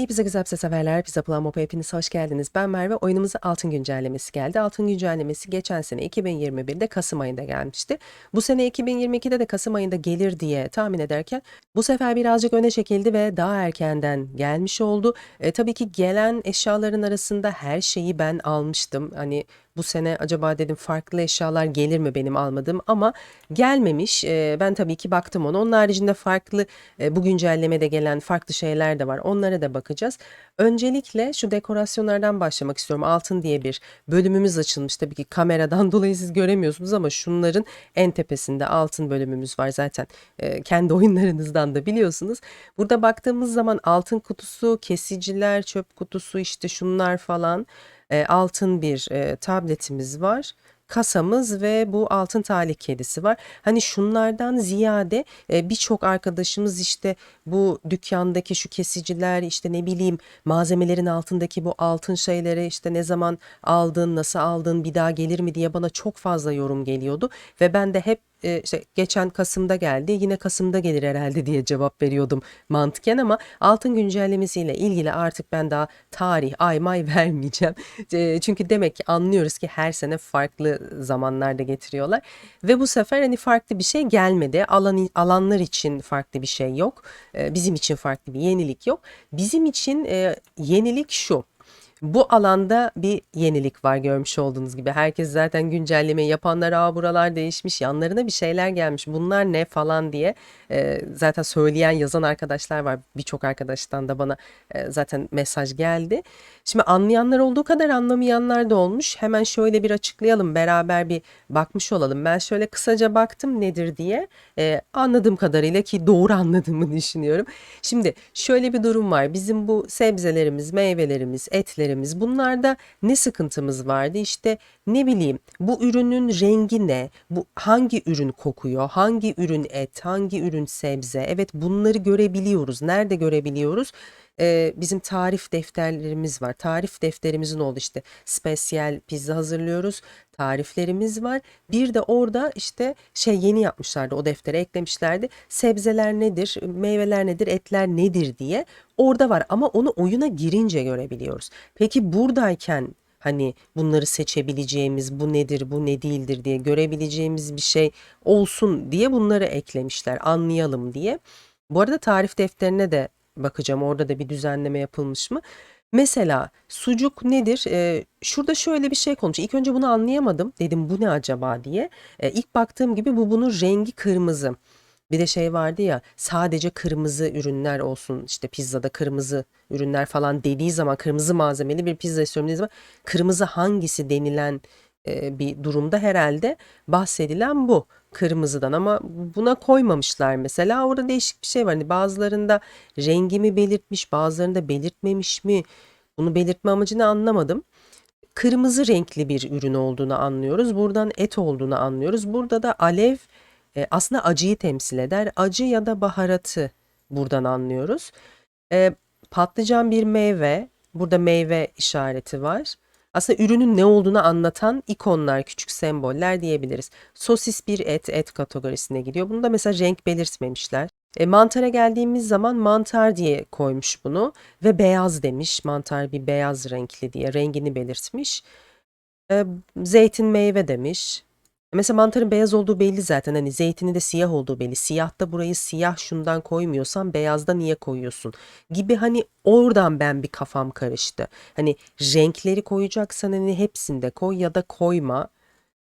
İyi pizza güzel pizza severler. Pizza Plan Mopa hepiniz hoş geldiniz. Ben Merve. Oyunumuza altın güncellemesi geldi. Altın güncellemesi geçen sene 2021'de Kasım ayında gelmişti. Bu sene 2022'de de Kasım ayında gelir diye tahmin ederken bu sefer birazcık öne çekildi ve daha erkenden gelmiş oldu. E, tabii ki gelen eşyaların arasında her şeyi ben almıştım. Hani bu sene acaba dedim farklı eşyalar gelir mi benim almadığım ama gelmemiş. E, ben tabii ki baktım ona. Onun haricinde farklı e, bu güncellemede gelen farklı şeyler de var. Onlara da bakacağız. Öncelikle şu dekorasyonlardan başlamak istiyorum. Altın diye bir bölümümüz açılmış. Tabii ki kameradan dolayı siz göremiyorsunuz ama şunların en tepesinde altın bölümümüz var zaten. E, kendi oyunlarınızdan da biliyorsunuz. Burada baktığımız zaman altın kutusu, kesiciler, çöp kutusu işte şunlar falan e, altın bir e, tabletimiz var kasamız ve bu altın talih kedisi var. Hani şunlardan ziyade e, birçok arkadaşımız işte bu dükkandaki şu kesiciler işte ne bileyim malzemelerin altındaki bu altın şeyleri işte ne zaman aldın, nasıl aldın, bir daha gelir mi diye bana çok fazla yorum geliyordu ve ben de hep işte geçen Kasım'da geldi yine Kasım'da gelir herhalde diye cevap veriyordum mantıken ama altın güncellemesiyle ilgili artık ben daha tarih ay may vermeyeceğim. Çünkü demek ki anlıyoruz ki her sene farklı zamanlarda getiriyorlar ve bu sefer hani farklı bir şey gelmedi. Alan, alanlar için farklı bir şey yok. Bizim için farklı bir yenilik yok. Bizim için yenilik şu. Bu alanda bir yenilik var görmüş olduğunuz gibi. Herkes zaten güncelleme yapanlar aa buralar değişmiş yanlarına bir şeyler gelmiş bunlar ne falan diye e, zaten söyleyen yazan arkadaşlar var. Birçok arkadaştan da bana e, zaten mesaj geldi. Şimdi anlayanlar olduğu kadar anlamayanlar da olmuş. Hemen şöyle bir açıklayalım beraber bir bakmış olalım. Ben şöyle kısaca baktım nedir diye e, anladığım kadarıyla ki doğru anladığımı düşünüyorum. Şimdi şöyle bir durum var. Bizim bu sebzelerimiz, meyvelerimiz, etlerimiz bunlarda ne sıkıntımız vardı? İşte ne bileyim bu ürünün rengi ne? Bu hangi ürün kokuyor? Hangi ürün et? Hangi ürün sebze? Evet bunları görebiliyoruz. Nerede görebiliyoruz? Ee, bizim tarif defterlerimiz var. Tarif defterimizin oldu işte spesiyel pizza hazırlıyoruz. Tariflerimiz var. Bir de orada işte şey yeni yapmışlardı o deftere eklemişlerdi. Sebzeler nedir, meyveler nedir, etler nedir diye orada var ama onu oyuna girince görebiliyoruz. Peki buradayken hani bunları seçebileceğimiz bu nedir bu ne değildir diye görebileceğimiz bir şey olsun diye bunları eklemişler anlayalım diye. Bu arada tarif defterine de bakacağım orada da bir düzenleme yapılmış mı? Mesela sucuk nedir? Ee, şurada şöyle bir şey konmuş. İlk önce bunu anlayamadım. Dedim bu ne acaba diye. Ee, ilk baktığım gibi bu bunun rengi kırmızı. Bir de şey vardı ya sadece kırmızı ürünler olsun işte pizzada kırmızı ürünler falan dediği zaman kırmızı malzemeli bir pizza istiyorum zaman kırmızı hangisi denilen e, bir durumda herhalde bahsedilen bu kırmızıdan. Ama buna koymamışlar mesela. Orada değişik bir şey var. Hani bazılarında rengimi belirtmiş bazılarında belirtmemiş mi? Bunu belirtme amacını anlamadım. Kırmızı renkli bir ürün olduğunu anlıyoruz. Buradan et olduğunu anlıyoruz. Burada da alev e, aslında acıyı temsil eder. Acı ya da baharatı buradan anlıyoruz. E, patlıcan bir meyve. Burada meyve işareti var aslında ürünün ne olduğunu anlatan ikonlar, küçük semboller diyebiliriz. Sosis bir et, et kategorisine giriyor. Bunu da mesela renk belirtmemişler. E, mantara geldiğimiz zaman mantar diye koymuş bunu ve beyaz demiş. Mantar bir beyaz renkli diye rengini belirtmiş. E, zeytin meyve demiş. Mesela mantarın beyaz olduğu belli zaten. Hani zeytinin de siyah olduğu belli. Siyahta burayı siyah şundan koymuyorsan beyazda niye koyuyorsun? Gibi hani oradan ben bir kafam karıştı. Hani renkleri koyacaksan hani hepsinde koy ya da koyma.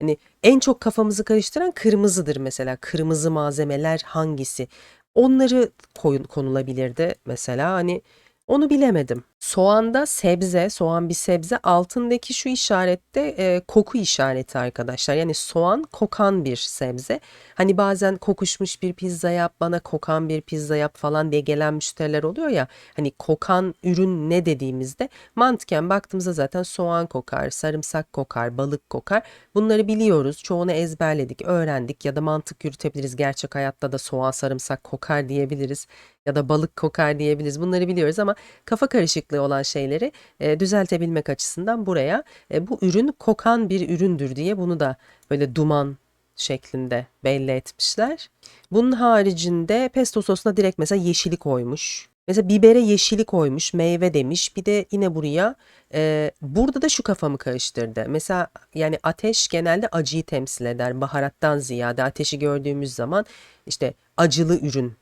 Hani en çok kafamızı karıştıran kırmızıdır mesela. Kırmızı malzemeler hangisi? Onları koyun konulabilirdi mesela. Hani onu bilemedim. Soğanda sebze, soğan bir sebze. Altındaki şu işarette e, koku işareti arkadaşlar. Yani soğan kokan bir sebze. Hani bazen kokuşmuş bir pizza yap, bana kokan bir pizza yap falan diye gelen müşteriler oluyor ya. Hani kokan ürün ne dediğimizde mantıken baktığımızda zaten soğan kokar, sarımsak kokar, balık kokar. Bunları biliyoruz. Çoğunu ezberledik, öğrendik ya da mantık yürütebiliriz. Gerçek hayatta da soğan, sarımsak kokar diyebiliriz ya da balık kokar diyebiliriz. Bunları biliyoruz ama kafa karışıklığı olan şeyleri e, düzeltebilmek açısından buraya e, bu ürün kokan bir üründür diye bunu da böyle duman şeklinde belli etmişler. Bunun haricinde pesto sosuna direkt mesela yeşili koymuş. Mesela bibere yeşili koymuş, meyve demiş. Bir de yine buraya e, burada da şu kafamı karıştırdı. Mesela yani ateş genelde acıyı temsil eder. Baharattan ziyade ateşi gördüğümüz zaman işte acılı ürün.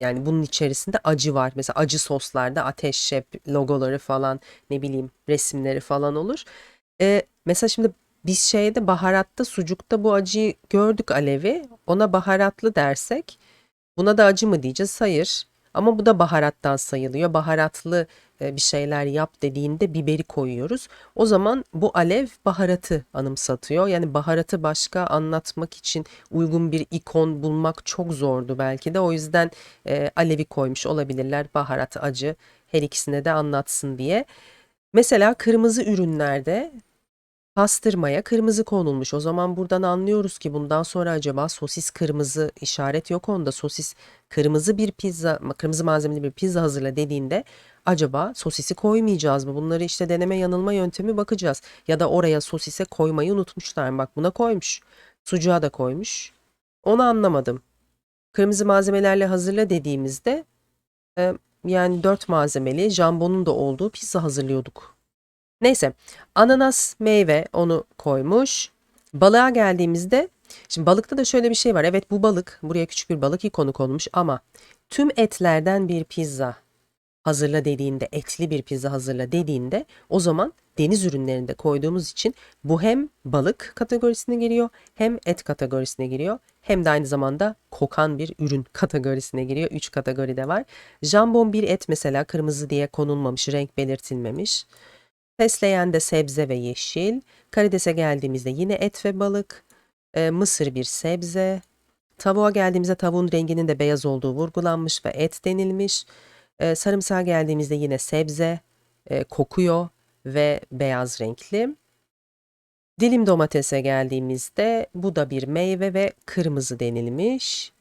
Yani bunun içerisinde acı var. Mesela acı soslarda ateş şef logoları falan ne bileyim resimleri falan olur. E, mesela şimdi biz şeyde baharatta sucukta bu acıyı gördük alevi. Ona baharatlı dersek buna da acı mı diyeceğiz? Hayır. Ama bu da baharattan sayılıyor. Baharatlı bir şeyler yap dediğinde biberi koyuyoruz. O zaman bu alev baharatı anımsatıyor. Yani baharatı başka anlatmak için uygun bir ikon bulmak çok zordu belki de. O yüzden e, alevi koymuş olabilirler. Baharat, acı her ikisine de anlatsın diye. Mesela kırmızı ürünlerde Pastırmaya kırmızı konulmuş. O zaman buradan anlıyoruz ki bundan sonra acaba sosis kırmızı işaret yok onda. Sosis kırmızı bir pizza, kırmızı malzemeli bir pizza hazırla dediğinde acaba sosisi koymayacağız mı? Bunları işte deneme yanılma yöntemi bakacağız. Ya da oraya sosise koymayı unutmuşlar mı? Bak buna koymuş. Sucuğa da koymuş. Onu anlamadım. Kırmızı malzemelerle hazırla dediğimizde e, yani dört malzemeli jambonun da olduğu pizza hazırlıyorduk. Neyse ananas meyve onu koymuş. Balığa geldiğimizde şimdi balıkta da şöyle bir şey var. Evet bu balık buraya küçük bir balık ikonu konmuş ama tüm etlerden bir pizza hazırla dediğinde etli bir pizza hazırla dediğinde o zaman deniz ürünlerinde koyduğumuz için bu hem balık kategorisine giriyor hem et kategorisine giriyor hem de aynı zamanda kokan bir ürün kategorisine giriyor. Üç kategoride var. Jambon bir et mesela kırmızı diye konulmamış, renk belirtilmemiş. Fesleğen de sebze ve yeşil. Karidese geldiğimizde yine et ve balık. E, mısır bir sebze. Tavuğa geldiğimizde tavuğun renginin de beyaz olduğu vurgulanmış ve et denilmiş. E, sarımsağa geldiğimizde yine sebze, e, kokuyor ve beyaz renkli. Dilim domatese geldiğimizde bu da bir meyve ve kırmızı denilmiş.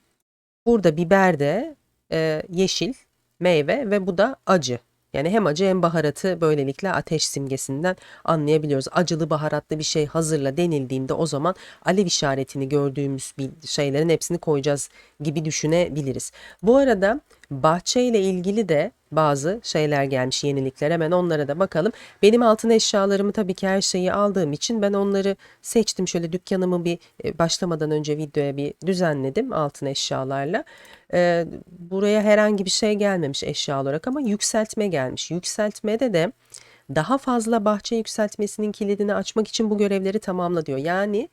Burada biber de e, yeşil, meyve ve bu da acı. Yani hem acı hem baharatı böylelikle ateş simgesinden anlayabiliyoruz. Acılı baharatlı bir şey hazırla denildiğinde o zaman alev işaretini gördüğümüz şeylerin hepsini koyacağız gibi düşünebiliriz. Bu arada bahçeyle ilgili de bazı şeyler gelmiş yenilikler hemen onlara da bakalım. Benim altın eşyalarımı tabii ki her şeyi aldığım için ben onları seçtim. Şöyle dükkanımı bir e, başlamadan önce videoya bir düzenledim altın eşyalarla. Ee, buraya herhangi bir şey gelmemiş eşya olarak ama yükseltme gelmiş. Yükseltmede de daha fazla bahçe yükseltmesinin kilidini açmak için bu görevleri tamamla diyor. Yani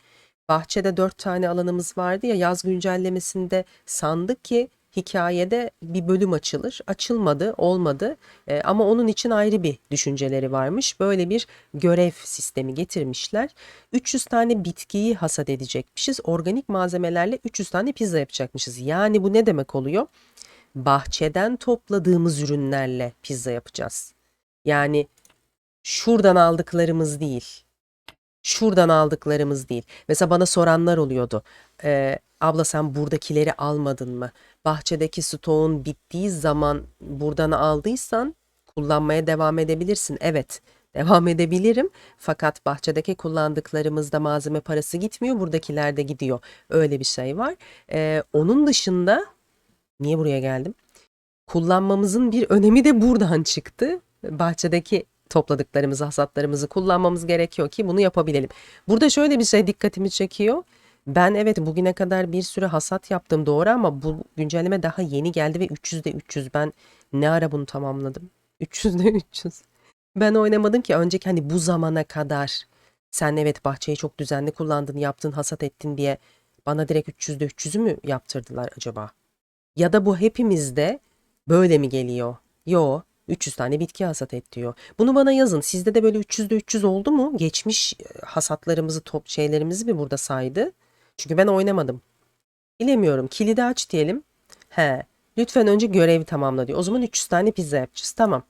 bahçede dört tane alanımız vardı ya yaz güncellemesinde sandık ki hikayede bir bölüm açılır. Açılmadı, olmadı e, ama onun için ayrı bir düşünceleri varmış. Böyle bir görev sistemi getirmişler. 300 tane bitkiyi hasat edecekmişiz. Organik malzemelerle 300 tane pizza yapacakmışız. Yani bu ne demek oluyor? Bahçeden topladığımız ürünlerle pizza yapacağız. Yani şuradan aldıklarımız değil. Şuradan aldıklarımız değil. Mesela bana soranlar oluyordu. Ee, abla sen buradakileri almadın mı? Bahçedeki stoğun bittiği zaman buradan aldıysan kullanmaya devam edebilirsin. Evet, devam edebilirim. Fakat bahçedeki kullandıklarımızda malzeme parası gitmiyor, buradakiler de gidiyor. Öyle bir şey var. Ee, onun dışında niye buraya geldim? Kullanmamızın bir önemi de buradan çıktı. Bahçedeki topladıklarımızı, hasatlarımızı kullanmamız gerekiyor ki bunu yapabilelim. Burada şöyle bir şey dikkatimi çekiyor. Ben evet bugüne kadar bir sürü hasat yaptım doğru ama bu güncelleme daha yeni geldi ve 300'de 300. Ben ne ara bunu tamamladım? 300'de 300. Ben oynamadım ki önceki hani bu zamana kadar sen evet bahçeyi çok düzenli kullandın, yaptın, hasat ettin diye bana direkt 300'de 300'ü mü yaptırdılar acaba? Ya da bu hepimizde böyle mi geliyor? Yo, 300 tane bitki hasat et diyor. Bunu bana yazın. Sizde de böyle 300'de 300 oldu mu? Geçmiş e, hasatlarımızı, top şeylerimizi mi burada saydı? Çünkü ben oynamadım. Bilemiyorum. Kilidi aç diyelim. He. Lütfen önce görevi tamamla diyor. O zaman 300 tane pizza yapacağız. Tamam.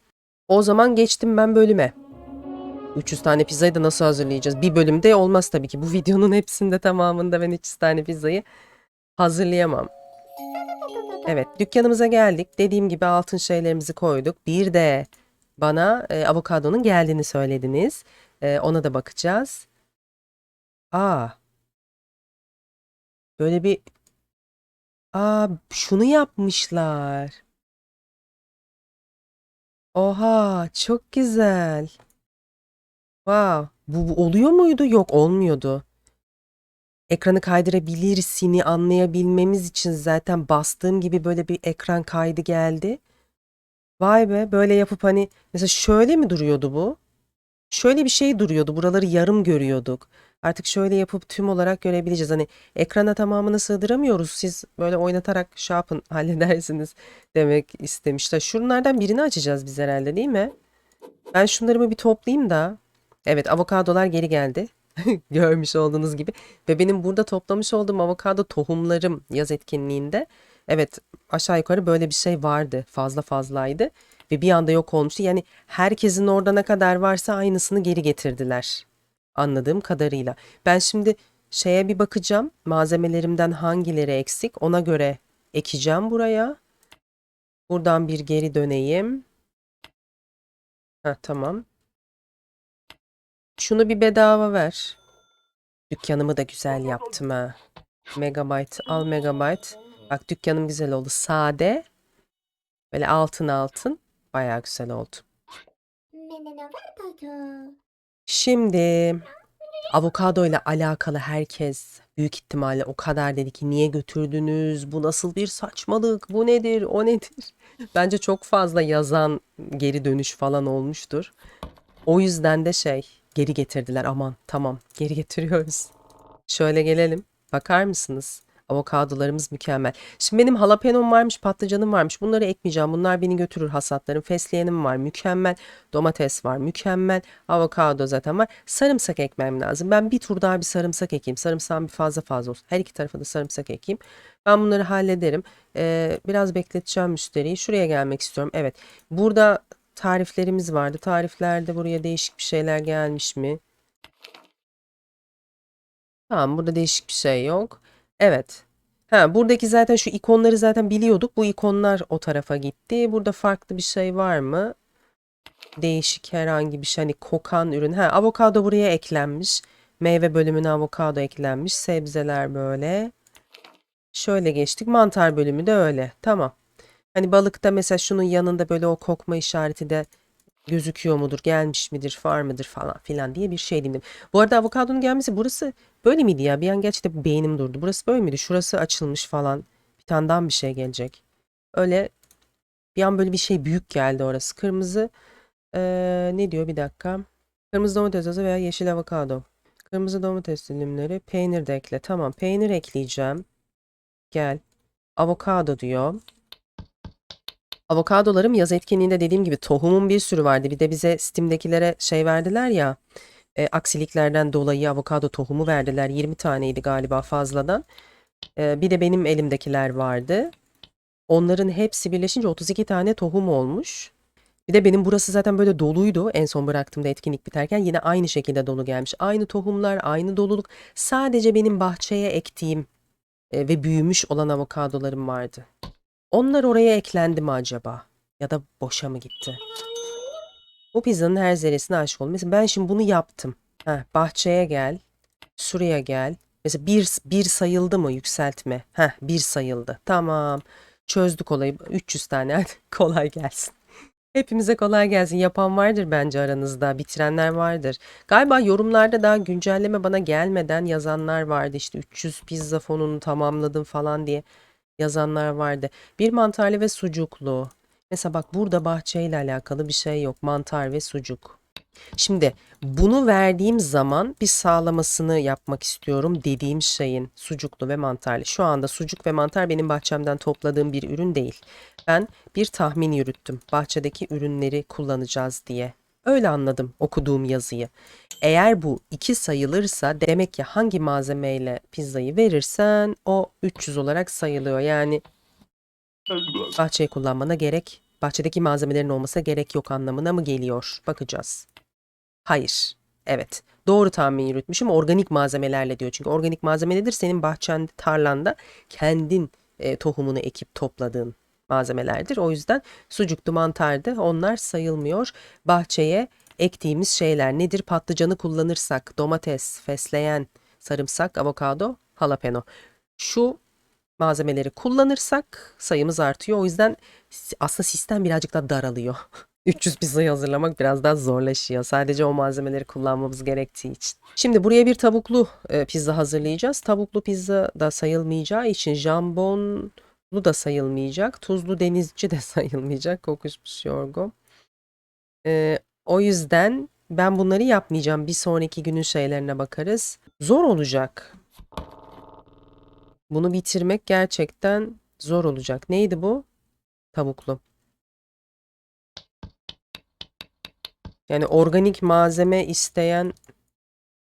O zaman geçtim ben bölüme. 300 tane pizzayı da nasıl hazırlayacağız? Bir bölümde olmaz tabii ki. Bu videonun hepsinde tamamında ben 300 tane pizzayı hazırlayamam. Evet, dükkanımıza geldik. Dediğim gibi altın şeylerimizi koyduk. Bir de bana e, avokadonun geldiğini söylediniz. E, ona da bakacağız. Aa. Böyle bir Aa, şunu yapmışlar. Oha, çok güzel. Wow. Bu, bu oluyor muydu? Yok, olmuyordu. Ekranı kaydırabilirsini anlayabilmemiz için zaten bastığım gibi böyle bir ekran kaydı geldi. Vay be, böyle yapıp hani mesela şöyle mi duruyordu bu? Şöyle bir şey duruyordu. Buraları yarım görüyorduk. Artık şöyle yapıp tüm olarak görebileceğiz. Hani ekrana tamamını sığdıramıyoruz. Siz böyle oynatarak şey yapın halledersiniz demek istemişler. Şunlardan birini açacağız biz herhalde değil mi? Ben şunlarımı bir toplayayım da. Evet avokadolar geri geldi. Görmüş olduğunuz gibi. Ve benim burada toplamış olduğum avokado tohumlarım yaz etkinliğinde. Evet aşağı yukarı böyle bir şey vardı. Fazla fazlaydı. Ve bir anda yok olmuştu. Yani herkesin orada ne kadar varsa aynısını geri getirdiler. Anladığım kadarıyla. Ben şimdi şeye bir bakacağım. Malzemelerimden hangileri eksik ona göre ekeceğim buraya. Buradan bir geri döneyim. Heh, tamam. Şunu bir bedava ver. Dükkanımı da güzel yaptım ha. Megabyte al megabyte. Bak dükkanım güzel oldu. Sade. Böyle altın altın. Bayağı güzel oldu. Şimdi avokado ile alakalı herkes büyük ihtimalle o kadar dedi ki niye götürdünüz? Bu nasıl bir saçmalık? Bu nedir? O nedir? Bence çok fazla yazan geri dönüş falan olmuştur. O yüzden de şey geri getirdiler. Aman tamam geri getiriyoruz. Şöyle gelelim. Bakar mısınız? Avokadolarımız mükemmel. Şimdi benim jalapenom varmış, patlıcanım varmış. Bunları ekmeyeceğim. Bunlar beni götürür hasatlarım. Fesleğenim var, mükemmel. Domates var, mükemmel. Avokado zaten var. Sarımsak ekmem lazım. Ben bir tur daha bir sarımsak ekeyim. Sarımsağım bir fazla fazla olsun. Her iki tarafa da sarımsak ekeyim. Ben bunları hallederim. Ee, biraz bekleteceğim müşteriyi. Şuraya gelmek istiyorum. Evet. Burada tariflerimiz vardı. Tariflerde buraya değişik bir şeyler gelmiş mi? Tamam, burada değişik bir şey yok. Evet. Ha, buradaki zaten şu ikonları zaten biliyorduk. Bu ikonlar o tarafa gitti. Burada farklı bir şey var mı? Değişik herhangi bir şey hani kokan ürün. Ha, avokado buraya eklenmiş. Meyve bölümüne avokado eklenmiş. Sebzeler böyle. Şöyle geçtik. Mantar bölümü de öyle. Tamam. Hani balıkta mesela şunun yanında böyle o kokma işareti de gözüküyor mudur, gelmiş midir, var mıdır falan filan diye bir şey dinledim. Bu arada avokadonun gelmesi burası böyle miydi ya? Bir an gerçekten beynim durdu. Burası böyle miydi? Şurası açılmış falan. Bir tane daha bir şey gelecek. Öyle bir an böyle bir şey büyük geldi orası. Kırmızı ee, ne diyor bir dakika. Kırmızı domates sosu veya yeşil avokado. Kırmızı domates dilimleri. Peynir de ekle. Tamam peynir ekleyeceğim. Gel. Avokado diyor. Avokadolarım yaz etkinliğinde dediğim gibi tohumun bir sürü vardı. Bir de bize Steam'dekilere şey verdiler ya. E, aksiliklerden dolayı avokado tohumu verdiler. 20 taneydi galiba fazladan. E, bir de benim elimdekiler vardı. Onların hepsi birleşince 32 tane tohum olmuş. Bir de benim burası zaten böyle doluydu. En son bıraktığımda etkinlik biterken yine aynı şekilde dolu gelmiş. Aynı tohumlar, aynı doluluk. Sadece benim bahçeye ektiğim e, ve büyümüş olan avokadolarım vardı. Onlar oraya eklendi mi acaba? Ya da boşa mı gitti? Bu pizzanın her zerresine aşık oldum. Mesela ben şimdi bunu yaptım. Heh, bahçeye gel. Şuraya gel. Mesela bir, bir sayıldı mı yükseltme? Heh, bir sayıldı. Tamam. Çözdük olayı. 300 tane. Hadi kolay gelsin. Hepimize kolay gelsin. Yapan vardır bence aranızda. Bitirenler vardır. Galiba yorumlarda daha güncelleme bana gelmeden yazanlar vardı. İşte 300 pizza fonunu tamamladım falan diye yazanlar vardı. Bir mantarlı ve sucuklu. Mesela bak burada bahçeyle alakalı bir şey yok. Mantar ve sucuk. Şimdi bunu verdiğim zaman bir sağlamasını yapmak istiyorum dediğim şeyin sucuklu ve mantarlı. Şu anda sucuk ve mantar benim bahçemden topladığım bir ürün değil. Ben bir tahmin yürüttüm. Bahçedeki ürünleri kullanacağız diye. Öyle anladım okuduğum yazıyı. Eğer bu iki sayılırsa demek ki hangi malzemeyle pizzayı verirsen o 300 olarak sayılıyor. Yani bahçeyi kullanmana gerek, bahçedeki malzemelerin olmasına gerek yok anlamına mı geliyor? Bakacağız. Hayır. Evet. Doğru tahmin yürütmüşüm. Organik malzemelerle diyor. Çünkü organik malzeme nedir? Senin bahçende, tarlanda kendin e, tohumunu ekip topladığın malzemelerdir. O yüzden sucuklu mantardı. Onlar sayılmıyor. Bahçeye ektiğimiz şeyler nedir? Patlıcanı kullanırsak domates, fesleğen, sarımsak, avokado, jalapeno. Şu malzemeleri kullanırsak sayımız artıyor. O yüzden aslında sistem birazcık da daralıyor. 300 pizzayı hazırlamak biraz daha zorlaşıyor. Sadece o malzemeleri kullanmamız gerektiği için. Şimdi buraya bir tavuklu e, pizza hazırlayacağız. Tavuklu pizza da sayılmayacağı için jambonlu da sayılmayacak. Tuzlu denizci de sayılmayacak. Kokuşmuş yorgo. E, o yüzden ben bunları yapmayacağım. Bir sonraki günün şeylerine bakarız. Zor olacak. Bunu bitirmek gerçekten zor olacak. Neydi bu? Tavuklu. Yani organik malzeme isteyen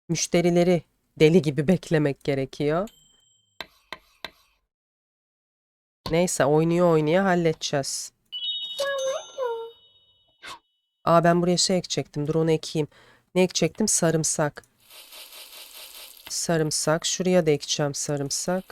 müşterileri deli gibi beklemek gerekiyor. Neyse oynuyor oynaya halledeceğiz. Aa ben buraya şey ekecektim. Dur onu ekeyim. Ne ekecektim? Sarımsak. Sarımsak. Şuraya da ekeceğim sarımsak.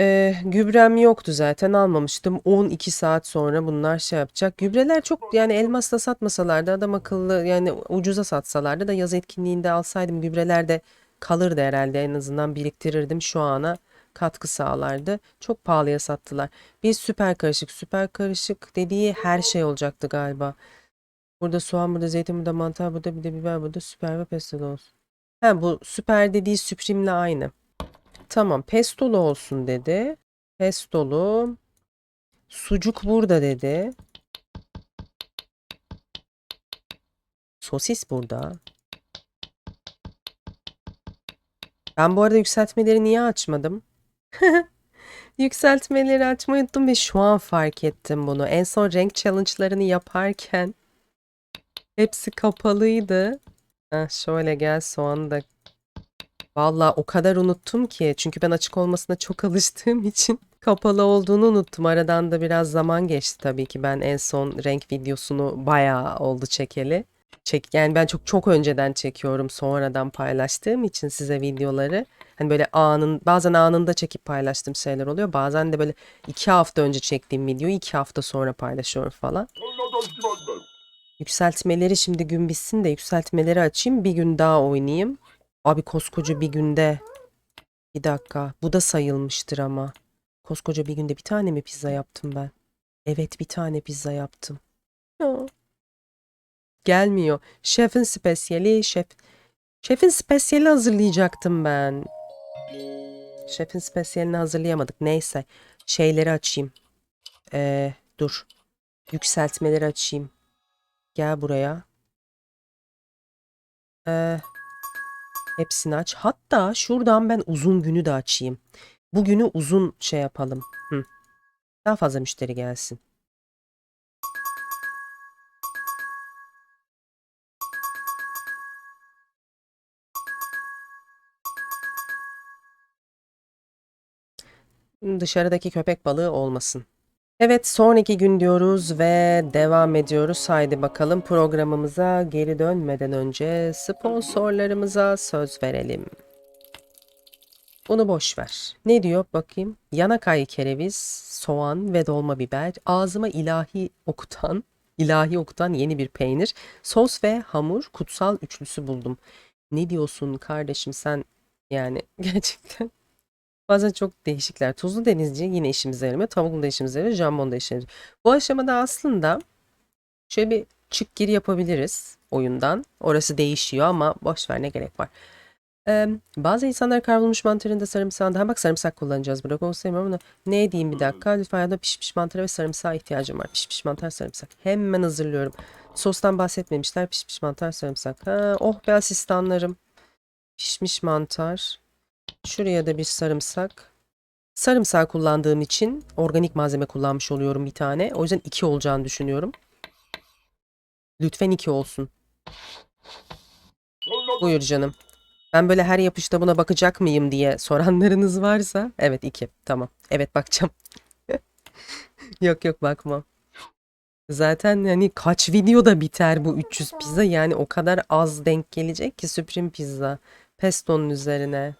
Ee, gübrem yoktu zaten almamıştım. 12 saat sonra bunlar şey yapacak. Gübreler çok yani elmasla satmasalardı adam akıllı yani ucuza satsalardı da yaz etkinliğinde alsaydım gübreler de kalırdı herhalde en azından biriktirirdim şu ana katkı sağlardı. Çok pahalıya sattılar. Bir süper karışık süper karışık dediği her şey olacaktı galiba. Burada soğan, burada zeytin, burada mantar, burada bir de biber, burada süper ve pesto olsun. Ha bu süper dediği süprimle aynı. Tamam pestolu olsun dedi. Pestolu. Sucuk burada dedi. Sosis burada. Ben bu arada yükseltmeleri niye açmadım? Yükseltmeleri açmayı unuttum ve şu an fark ettim bunu. En son renk challenge'larını yaparken hepsi kapalıydı. Heh, şöyle gel soğanı da Valla o kadar unuttum ki çünkü ben açık olmasına çok alıştığım için kapalı olduğunu unuttum. Aradan da biraz zaman geçti tabii ki. Ben en son renk videosunu bayağı oldu çekeli. Çek, yani ben çok çok önceden çekiyorum sonradan paylaştığım için size videoları. Hani böyle anın bazen anında çekip paylaştığım şeyler oluyor. Bazen de böyle iki hafta önce çektiğim videoyu iki hafta sonra paylaşıyorum falan. Yükseltmeleri şimdi gün bitsin de yükseltmeleri açayım. Bir gün daha oynayayım. Abi koskoca bir günde. Bir dakika. Bu da sayılmıştır ama. Koskoca bir günde bir tane mi pizza yaptım ben? Evet bir tane pizza yaptım. Ya. Gelmiyor. Şefin spesiyeli şef. Şefin spesiyeli hazırlayacaktım ben. Şefin spesiyelini hazırlayamadık. Neyse. Şeyleri açayım. Ee, dur. Yükseltmeleri açayım. Gel buraya. Ee, hepsini aç. Hatta şuradan ben uzun günü de açayım. Bugünü uzun şey yapalım. Hı. Daha fazla müşteri gelsin. Dışarıdaki köpek balığı olmasın. Evet sonraki gün diyoruz ve devam ediyoruz. Haydi bakalım programımıza geri dönmeden önce sponsorlarımıza söz verelim. Bunu boş ver. Ne diyor bakayım? Yanakay kereviz, soğan ve dolma biber, ağzıma ilahi okutan, ilahi okutan yeni bir peynir, sos ve hamur, kutsal üçlüsü buldum. Ne diyorsun kardeşim sen? Yani gerçekten Bazen çok değişikler. Tuzlu denizci yine işimize yaramıyor. Tavuklu da işimize yarıyor. Jambon da işimize yarıyor. Bu aşamada aslında şöyle bir çık gir yapabiliriz oyundan. Orası değişiyor ama boş ver ne gerek var. Ee, bazı insanlar kavrulmuş mantarında sarımsağında ha bak sarımsak kullanacağız bırak sevmiyorum ama ne diyeyim bir dakika lütfen ya da pişmiş mantara ve sarımsağa ihtiyacım var pişmiş mantar sarımsak hemen hazırlıyorum sostan bahsetmemişler pişmiş mantar sarımsak ha, oh be asistanlarım pişmiş mantar Şuraya da bir sarımsak. Sarımsak kullandığım için organik malzeme kullanmış oluyorum bir tane. O yüzden iki olacağını düşünüyorum. Lütfen iki olsun. Buyur canım. Ben böyle her yapışta buna bakacak mıyım diye soranlarınız varsa. Evet iki. Tamam. Evet bakacağım. yok yok bakmam. Zaten yani kaç videoda biter bu 300 pizza yani o kadar az denk gelecek ki Supreme pizza. Pesto'nun üzerine.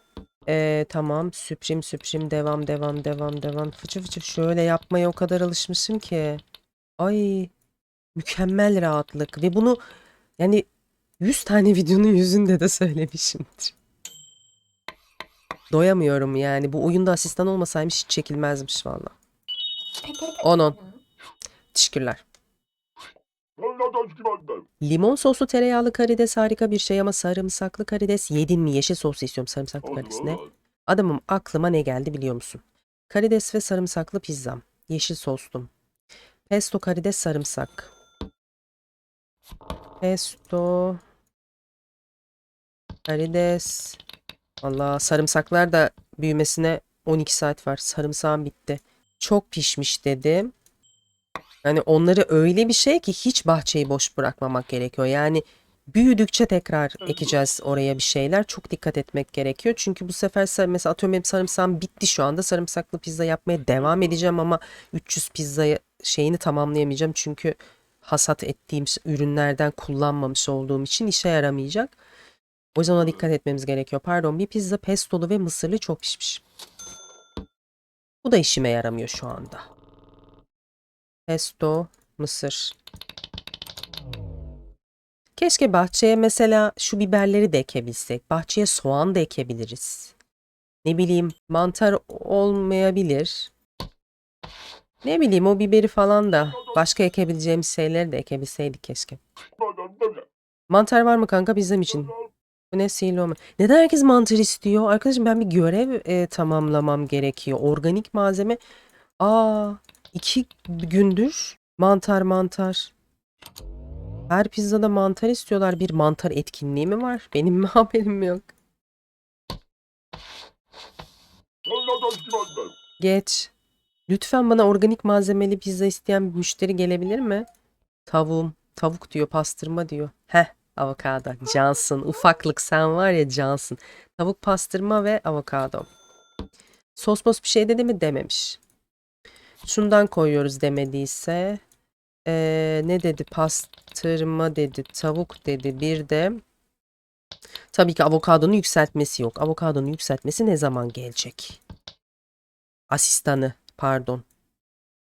Ee, tamam. Süprim süprim devam devam devam devam. Fıçı fıçı şöyle yapmaya o kadar alışmışım ki. Ay mükemmel rahatlık ve bunu yani 100 tane videonun yüzünde de söylemişimdir. Doyamıyorum yani. Bu oyunda asistan olmasaymış hiç çekilmezmiş valla. 10 10. Teşekkürler. Limon soslu tereyağlı karides harika bir şey ama sarımsaklı karides yedin mi? Yeşil soslu istiyorum sarımsaklı karides ne? Adamım aklıma ne geldi biliyor musun? Karides ve sarımsaklı pizzam. Yeşil soslum. Pesto karides sarımsak. Pesto karides. Allah sarımsaklar da büyümesine 12 saat var. Sarımsağım bitti. Çok pişmiş dedim. Yani onları öyle bir şey ki hiç bahçeyi boş bırakmamak gerekiyor. Yani büyüdükçe tekrar ekeceğiz oraya bir şeyler. Çok dikkat etmek gerekiyor. Çünkü bu sefer sar- mesela atıyorum benim sarımsağım bitti şu anda. Sarımsaklı pizza yapmaya devam edeceğim ama 300 pizzayı şeyini tamamlayamayacağım. Çünkü hasat ettiğim ürünlerden kullanmamış olduğum için işe yaramayacak. O yüzden ona dikkat etmemiz gerekiyor. Pardon bir pizza pestolu ve mısırlı çok pişmiş. Bu da işime yaramıyor şu anda. Pesto, mısır. Keşke bahçeye mesela şu biberleri de ekebilsek. Bahçeye soğan da ekebiliriz. Ne bileyim mantar olmayabilir. Ne bileyim o biberi falan da başka ekebileceğimiz şeyleri de ekebilseydik keşke. Mantar var mı kanka bizim için? Bu ne sihirli olma. Neden herkes mantar istiyor? Arkadaşım ben bir görev e, tamamlamam gerekiyor. Organik malzeme. Aa, iki gündür mantar mantar. Her pizzada mantar istiyorlar. Bir mantar etkinliği mi var? Benim mi haberim yok? Geç. Lütfen bana organik malzemeli pizza isteyen bir müşteri gelebilir mi? Tavuğum. Tavuk diyor, pastırma diyor. Heh, avokado. Cansın. Ufaklık sen var ya cansın. Tavuk pastırma ve avokado. Sos mos bir şey dedi mi? Dememiş. Şundan koyuyoruz demediyse. Ee, ne dedi? Pastırma dedi, tavuk dedi. Bir de tabii ki avokadonun yükseltmesi yok. Avokadonun yükseltmesi ne zaman gelecek? Asistanı, pardon.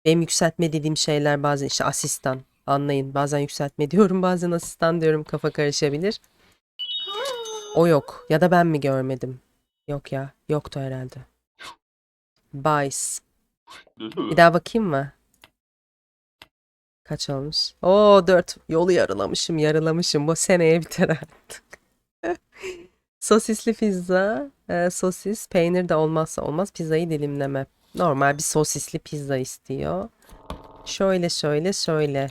Benim yükseltme dediğim şeyler bazen işte asistan. Anlayın. Bazen yükseltme diyorum, bazen asistan diyorum. Kafa karışabilir. O yok. Ya da ben mi görmedim? Yok ya. Yoktu herhalde. Bice. Bir daha bakayım mı? Kaç olmuş? Oo 4. Yolu yarılamışım, yarılamışım. Bu seneye biter artık. Sosisli pizza. e, sosis, peynir de olmazsa olmaz. Pizzayı dilimleme. Normal bir sosisli pizza istiyor. Şöyle şöyle şöyle.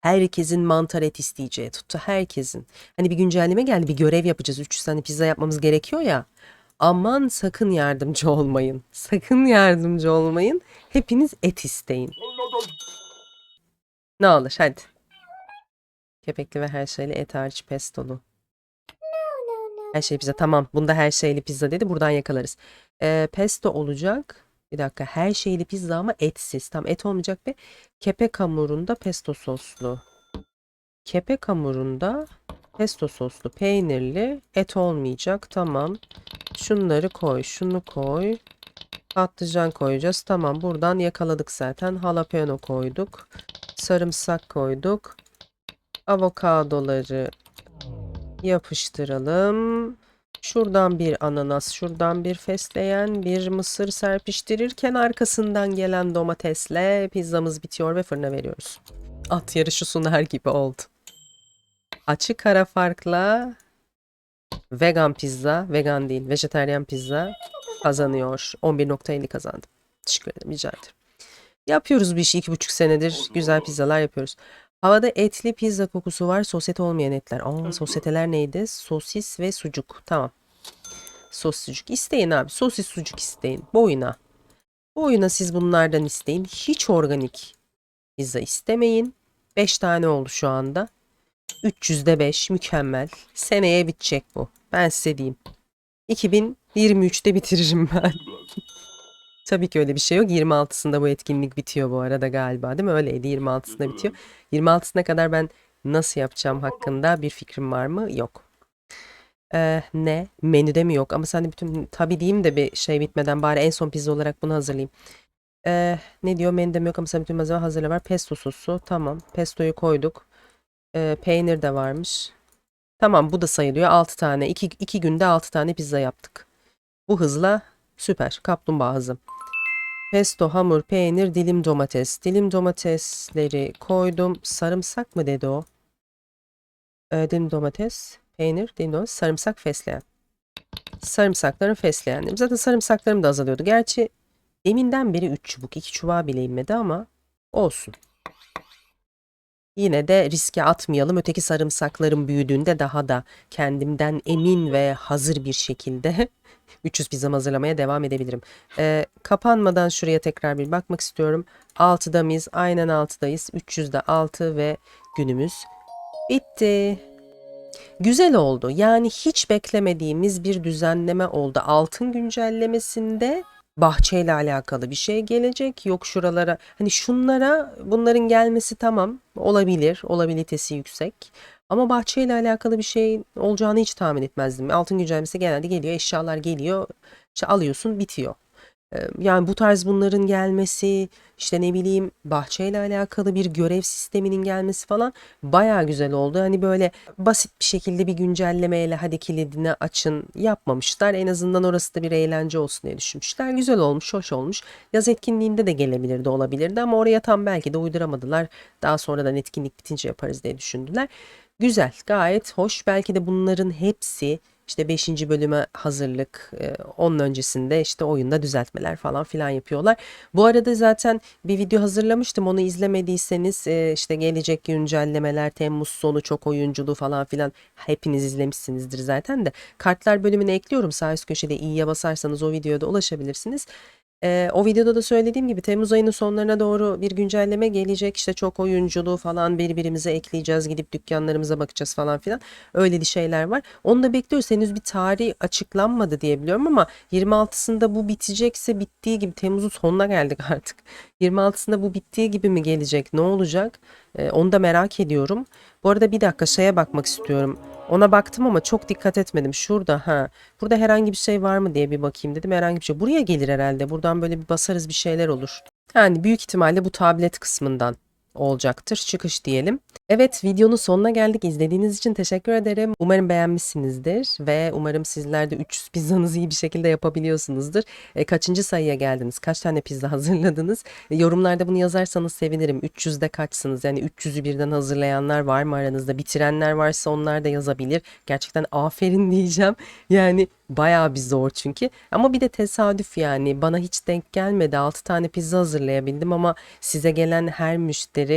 Herkesin mantar et isteyeceği tuttu. Herkesin. Hani bir güncelleme geldi. Bir görev yapacağız. 300 tane pizza yapmamız gerekiyor ya. Aman sakın yardımcı olmayın. Sakın yardımcı olmayın. Hepiniz et isteyin. Ne olur hadi. Kepekli ve her şeyli et hariç pestolu. Her şey pizza. Tamam. Bunda her şeyli pizza dedi. Buradan yakalarız. Ee, pesto olacak. Bir dakika. Her şeyli pizza ama etsiz. Tam et olmayacak ve kepek hamurunda pesto soslu. Kepek hamurunda pesto soslu peynirli et olmayacak. Tamam. Şunları koy. Şunu koy. Patlıcan koyacağız. Tamam. Buradan yakaladık zaten. Jalapeno koyduk. Sarımsak koyduk. Avokadoları yapıştıralım. Şuradan bir ananas, şuradan bir fesleğen, bir mısır serpiştirirken arkasından gelen domatesle pizzamız bitiyor ve fırına veriyoruz. At yarışı sunar gibi oldu. Açık ara farkla vegan pizza, vegan değil, vejetaryen pizza kazanıyor. 11.50 kazandım. Teşekkür ederim, rica ederim. Yapıyoruz bir işi iki buçuk senedir. Güzel pizzalar yapıyoruz. Havada etli pizza kokusu var. Sosyete olmayan etler. Aa, sosyeteler neydi? Sosis ve sucuk. Tamam. Sos sucuk. İsteyin abi. Sosis sucuk isteyin. Boyuna. Boyuna siz bunlardan isteyin. Hiç organik pizza istemeyin. 5 tane oldu şu anda. 300'de 5. Mükemmel. Seneye bitecek bu. Ben size diyeyim. 2023'te bitiririm ben. Tabii ki öyle bir şey yok. 26'sında bu etkinlik bitiyor bu arada galiba değil mi? Öyleydi 26'sında bitiyor. 26'sına kadar ben nasıl yapacağım hakkında bir fikrim var mı? Yok. Ee, ne? Menüde mi yok? Ama sen de bütün tabii diyeyim de bir şey bitmeden bari en son pizza olarak bunu hazırlayayım. Ee, ne diyor? Menüde mi yok ama sen bütün malzeme hazırla var. Pesto sosu. Tamam. Pestoyu koyduk. Ee, peynir de varmış. Tamam bu da sayılıyor. 6 tane. 2, 2 günde 6 tane pizza yaptık. Bu hızla süper. Kaplumbağa hızı. Pesto, hamur, peynir, dilim domates. Dilim domatesleri koydum. Sarımsak mı dedi o? Ee, dilim domates, peynir, dilim domates, sarımsak, fesleğen. Sarımsakların fesleğenleri. Zaten sarımsaklarım da azalıyordu. Gerçi deminden beri 3 çubuk, 2 çubuğa bile inmedi ama olsun. Yine de riske atmayalım. Öteki sarımsakların büyüdüğünde daha da kendimden emin ve hazır bir şekilde 300 pizzam hazırlamaya devam edebilirim. Ee, kapanmadan şuraya tekrar bir bakmak istiyorum. 6'da mıyız? Aynen 6'dayız. 300'de 6 ve günümüz bitti. Güzel oldu. Yani hiç beklemediğimiz bir düzenleme oldu. Altın güncellemesinde bahçeyle alakalı bir şey gelecek. Yok şuralara hani şunlara bunların gelmesi tamam olabilir. Olabilitesi yüksek. Ama bahçeyle alakalı bir şey olacağını hiç tahmin etmezdim. Altın güncellemesi genelde geliyor. Eşyalar geliyor. İşte alıyorsun bitiyor. Yani bu tarz bunların gelmesi, işte ne bileyim bahçeyle alakalı bir görev sisteminin gelmesi falan bayağı güzel oldu. Hani böyle basit bir şekilde bir güncellemeyle hadi kilidini açın yapmamışlar. En azından orası da bir eğlence olsun diye düşünmüşler. Güzel olmuş, hoş olmuş. Yaz etkinliğinde de gelebilirdi, olabilirdi ama oraya tam belki de uyduramadılar. Daha sonradan etkinlik bitince yaparız diye düşündüler. Güzel, gayet hoş. Belki de bunların hepsi işte 5. bölüme hazırlık, e, onun öncesinde işte oyunda düzeltmeler falan filan yapıyorlar. Bu arada zaten bir video hazırlamıştım. Onu izlemediyseniz e, işte gelecek güncellemeler, Temmuz sonu çok oyunculuğu falan filan hepiniz izlemişsinizdir zaten de. Kartlar bölümüne ekliyorum. Sağ üst köşede i'ye basarsanız o videoya da ulaşabilirsiniz. Ee, o videoda da söylediğim gibi Temmuz ayının sonlarına doğru bir güncelleme gelecek. İşte çok oyunculuğu falan birbirimize ekleyeceğiz. Gidip dükkanlarımıza bakacağız falan filan. Öyle şeyler var. Onu da bekliyoruz. Henüz bir tarih açıklanmadı diye biliyorum ama 26'sında bu bitecekse bittiği gibi Temmuz'un sonuna geldik artık. 26'sında bu bittiği gibi mi gelecek? Ne olacak? Ee, onu da merak ediyorum. Bu arada bir dakika şeye bakmak istiyorum. Ona baktım ama çok dikkat etmedim. Şurada ha. Burada herhangi bir şey var mı diye bir bakayım dedim. Herhangi bir şey. Buraya gelir herhalde. Buradan böyle bir basarız bir şeyler olur. Yani büyük ihtimalle bu tablet kısmından olacaktır. Çıkış diyelim. Evet videonun sonuna geldik. İzlediğiniz için teşekkür ederim. Umarım beğenmişsinizdir ve umarım sizler de 300 pizzanızı iyi bir şekilde yapabiliyorsunuzdur. E, kaçıncı sayıya geldiniz? Kaç tane pizza hazırladınız? E, yorumlarda bunu yazarsanız sevinirim. 300'de kaçsınız? Yani 300'ü birden hazırlayanlar var mı aranızda? Bitirenler varsa onlar da yazabilir. Gerçekten aferin diyeceğim. Yani bayağı bir zor çünkü. Ama bir de tesadüf yani. Bana hiç denk gelmedi. 6 tane pizza hazırlayabildim ama size gelen her müşteri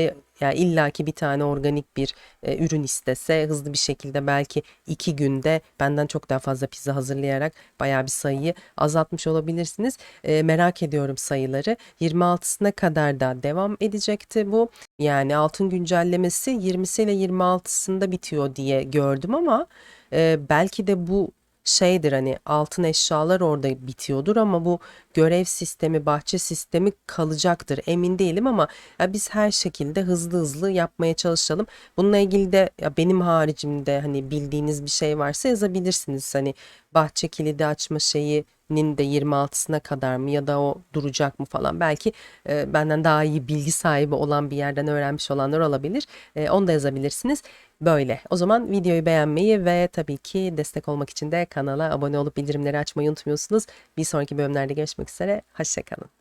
ya illaki bir tane organik bir e, ürün istese hızlı bir şekilde belki iki günde benden çok daha fazla pizza hazırlayarak bayağı bir sayıyı azaltmış olabilirsiniz. E, merak ediyorum sayıları. 26'sına kadar da devam edecekti bu. Yani altın güncellemesi 20'si ile 26'sında bitiyor diye gördüm ama e, belki de bu şeydir hani altın eşyalar orada bitiyordur ama bu görev sistemi, bahçe sistemi kalacaktır. Emin değilim ama ya biz her şekilde hızlı hızlı yapmaya çalışalım. Bununla ilgili de ya benim haricimde hani bildiğiniz bir şey varsa yazabilirsiniz. Hani bahçe kilidi açma şeyinin de 26'sına kadar mı ya da o duracak mı falan. Belki e, benden daha iyi bilgi sahibi olan bir yerden öğrenmiş olanlar olabilir. E, onu da yazabilirsiniz. Böyle. O zaman videoyu beğenmeyi ve tabii ki destek olmak için de kanala abone olup bildirimleri açmayı unutmuyorsunuz. Bir sonraki bölümlerde görüşmek üzere. Hoşçakalın.